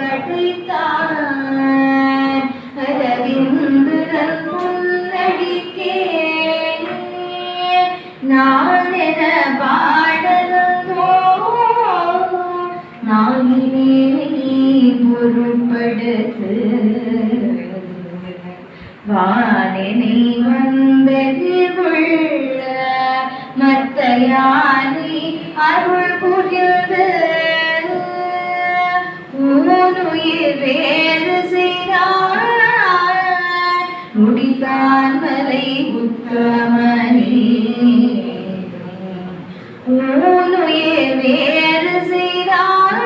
படைத்தான் அரவிந்தன் முன்னடிக்கே நான் என பாடலோ? நாயினே பொருட்படுத்து வானினை வந்ததிர்வுள்ள மத்தையானி அருள் புரிந்து ஊனுயிர் வேறு செய்தார். முடித்தான் மலை புத்தமணி ஊனுயிர் வேறு செய்தார்.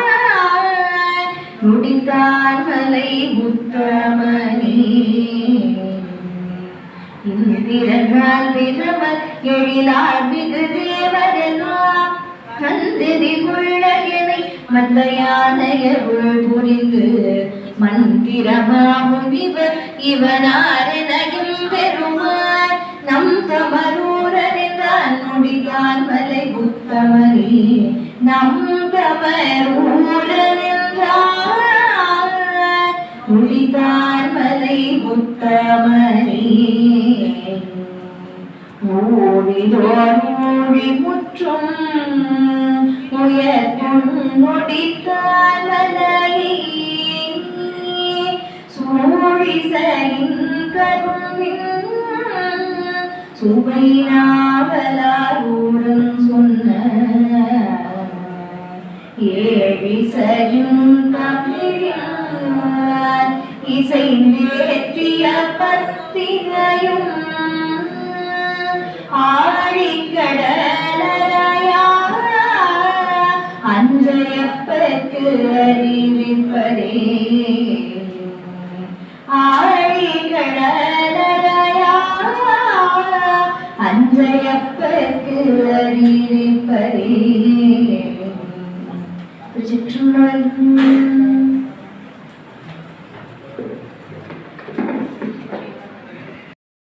முடித்தான் மலை இந்திரனால் எழிலார் மிகுதி கந்திரி உள்ளகனை மத்தையானையருள் புரிந்து மந்திரமாகும் இவர் இவனாரெனையும் பெருமார் நம் தமரூரறிந்தான் முடிதான் மலை புத்தமணி நம் தமரூரறிந்தான் முடிதான் மலை புத்தமணி ஓடிதோடி முற்றும் உயர்த்தும் முடித்தால் சூழிசையின் கரும்பின் சுவை நாவலாரூரன் சொன்ன ஏழிசையும் தமிழார் இசை நேற்றிய பத்தினையும் അപ്പക്ക് അറിവിപ്പതേ അഞ്ചയപ്പക്ക് അറിവിപ്പതേ ചുറ്റുള്ള